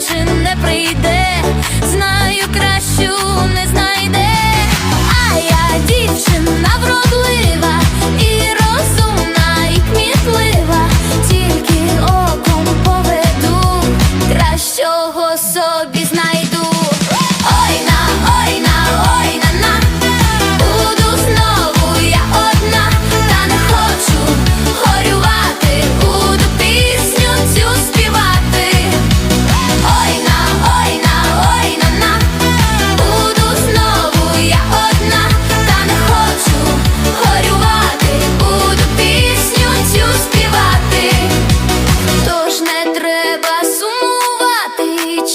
чи не прийде,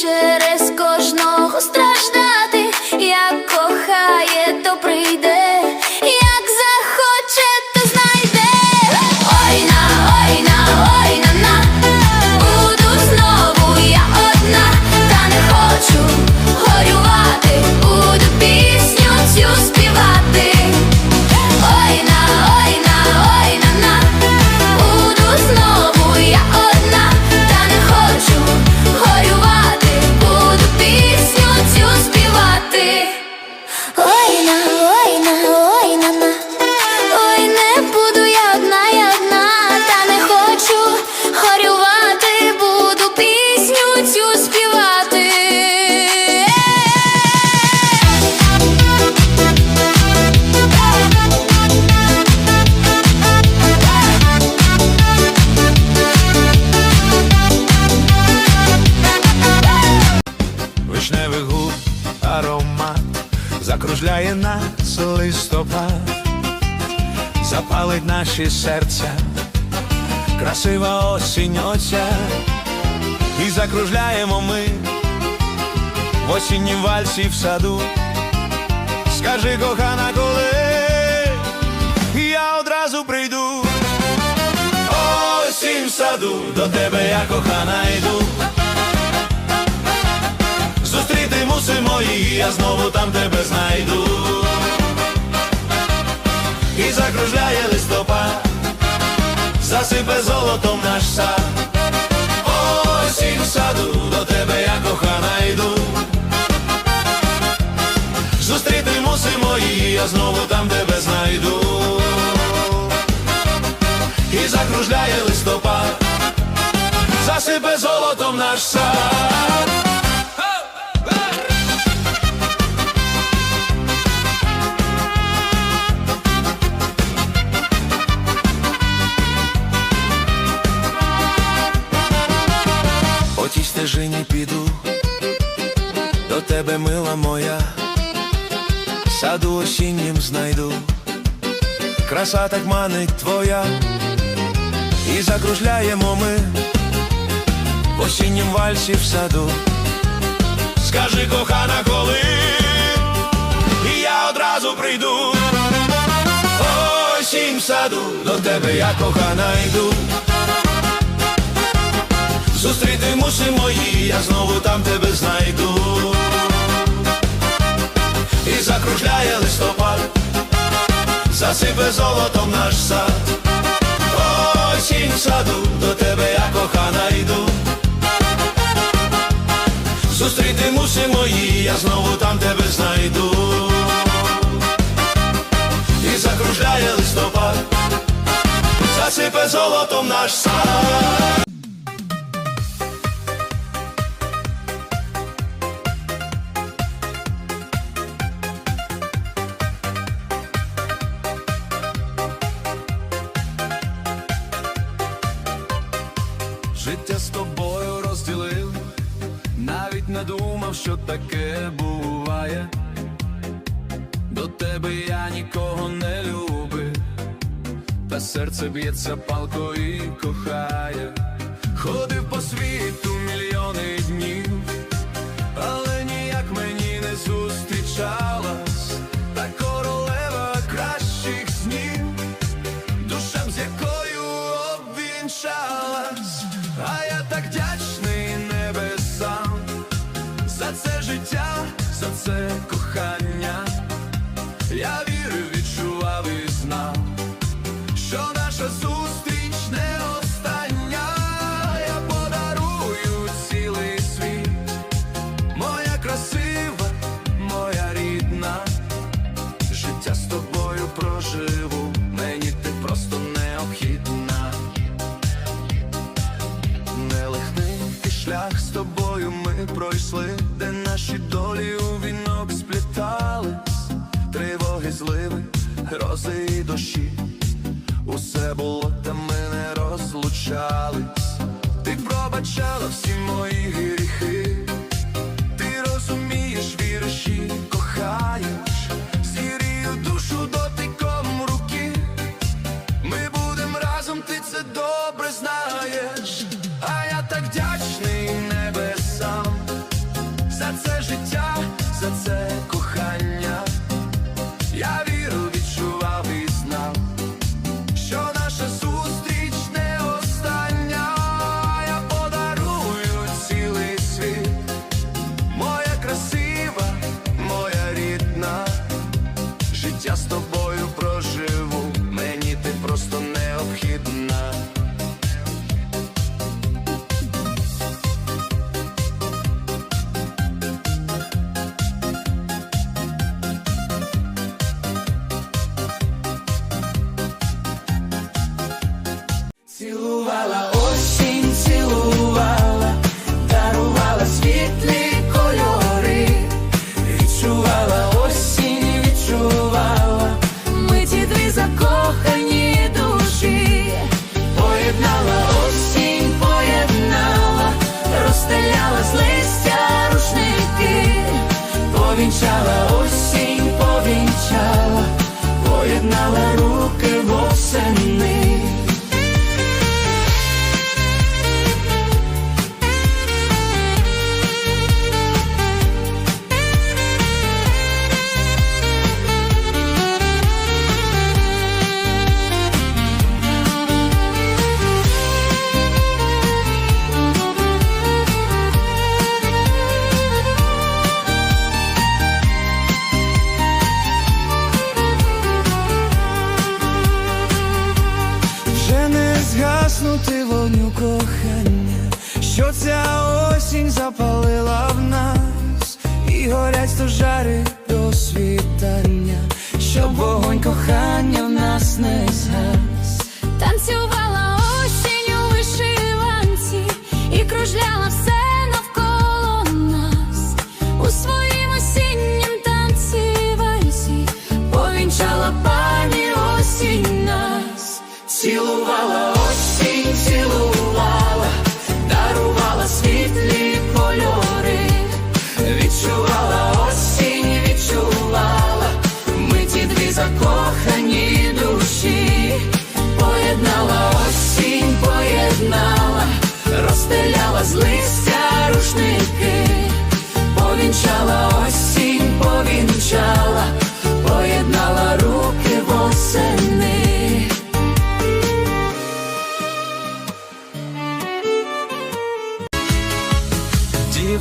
attention. Листопад, запалить наші серця, красива осінь оця, і закружляємо ми в осіннім вальсі в саду. Скажи, кохана, коли я одразу прийду. Осінь в саду, до тебе я кохана йду. Зустріти мусимо її, я знову там тебе знайду. І закружляє листопад, засипе золотом наш сад. Осінь в саду, до тебе я кохана йду. Зустріти мусимо її, я знову там тебе знайду. І закружляє листопад, засипе золотом наш сад. Тій піду, до тебе мила моя, саду осіннім знайду, краса так манить твоя, і закружляємо ми в осіннім вальсі в саду. Скажи, кохана, коли і я одразу прийду. Осінь в саду, до тебе я кохана йду. Зустріти мусимо її, я знову там тебе знайду. І закружляє листопад, засипе золотом наш сад. Осінь саду, до тебе я кохана йду. Зустріти мусимо її, я знову там тебе знайду. І закружляє листопад, засипе золотом наш сад. життя з тобою розділив, навіть не думав, що таке буває. До тебе я нікого не любив, та серце б'ється палко і кохає, ходив по світу мільйони днів. зливи, грози і дощі, усе було, та ми не розлучались, ти пробачала всі мої гріхи. життя з тобою.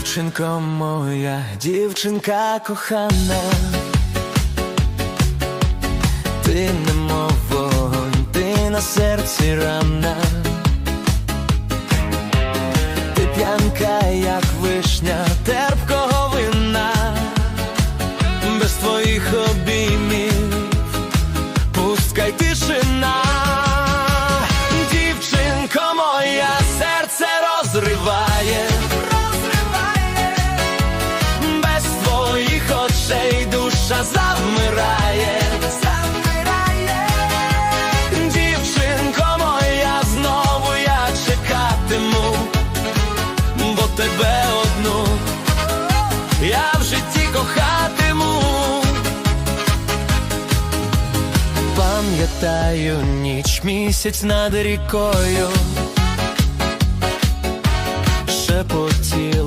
Дівчинко моя, дівчинка кохана, ти немов вогонь, ти на серці рана, ти п'янка. Сяю ніч місяць над рікою шепотів.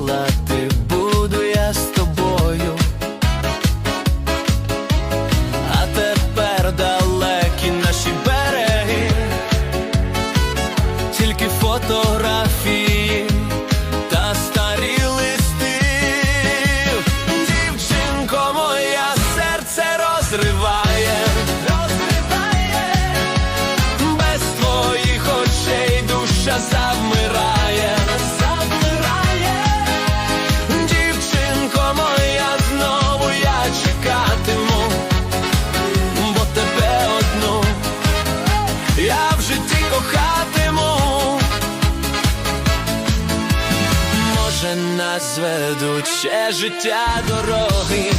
ведуть ще життя дороги.